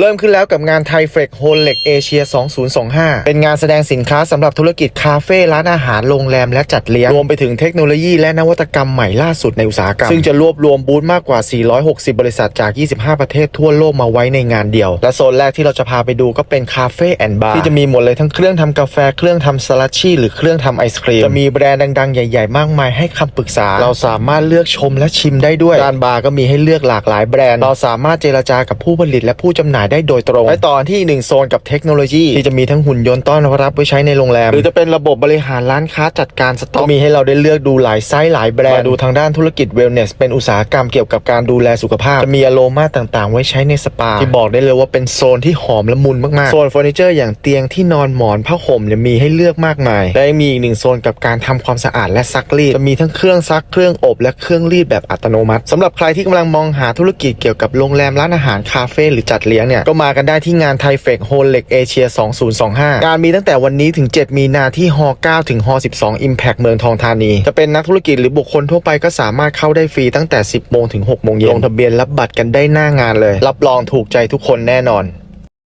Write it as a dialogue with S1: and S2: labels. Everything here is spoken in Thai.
S1: เริ่มขึ้นแล้วกับงานไทเฟกโฮลเล็กเอเชีย 2025 เป็นงานแสดงสินค้าสำหรับธุรกิจคาเฟ่ร้านอาหารโรงแรมและจัดเลี้ยง รวมไปถึงเทคโนโลยีและนวัตกรรมใหม่ล่าสุดในอุตสาหกรรม ซึ่งจะรวบรวมบูธมากกว่า 460 บริษัทจาก 25 ประเทศทั่วโลกมาไว้ในงานเดียว และโซนแรกที่เราจะพาไปดูก็เป็นคาเฟ่แอนด์บาร์ที่จะมีหมดเลยทั้งเครื่องทำกาแฟเครื่องทำสลัดชี่หรือเครื่องทำไอศครีมจะมีแบรนด์ดังๆ ใหญ่ ๆ มากมายให้คำปรึกษา เราสามารถเลือกชมและชิมได้ด้วยด้านบาร์ก็มีให้เลือกหลากหลายแบรนด์ เราสามารถเจรจากับผู้ผลิตและผู้จำหน่ายได้โดยตรงและตอนที่หนึ่งโซนกับเทคโนโลยี ที่จะมีทั้งหุ่นยนต์ต้อนรับไว้ใช้ในโรงแรม หรือจะเป็นระบบบริหารร้านค้าจัดการสต็อกก็มีให้เราได้เลือกดูหลายไซส์หลายแบรนด์มาดูทางด้านธุรกิจเวลเนสเป็นอุตสาหกรรมเกี่ยวกับการดูแลสุขภาพ จะมีอโลมาต่างๆ ไว้ใช้ในสปา ที่บอกได้เลยว่าเป็นโซนที่หอมละมุนมากๆโซนเฟอร์นิเจอร์อย่างเตียงที่นอนหมอนผ้าห่มเนี่ยมีให้เลือกมากมายและยังมีอีกหนึ่งโซนกับการทำความสะอาดและซักรีดจะมีทั้งเครื่องซักเครื่องอบและเครื่องรีดแบบอัตโนมัติสำหรับใครที่กำลังมองหาธุรกิจเกี่ยวกับโรงแรมร้านอาหารคาเฟ่หรือจัดเลี้ยงเนี่ยก็มากันได้ที่งานไทเฟกโฮลเล็กเอเชีย2025การมีตั้งแต่วันนี้ถึง 7 มีนาที่ฮ9ถึงฮ12 Impact เมืองทองธานี จะเป็นนักธุรกิจหรือบุคคลทั่วไปก็สามารถเข้าได้ฟรีตั้งแต่ 10โมงถึง6โมงเย็นลงทะเบียนรับบัตรกันได้หน้างานเลย รับรองถูกใจทุกคนแน่นอน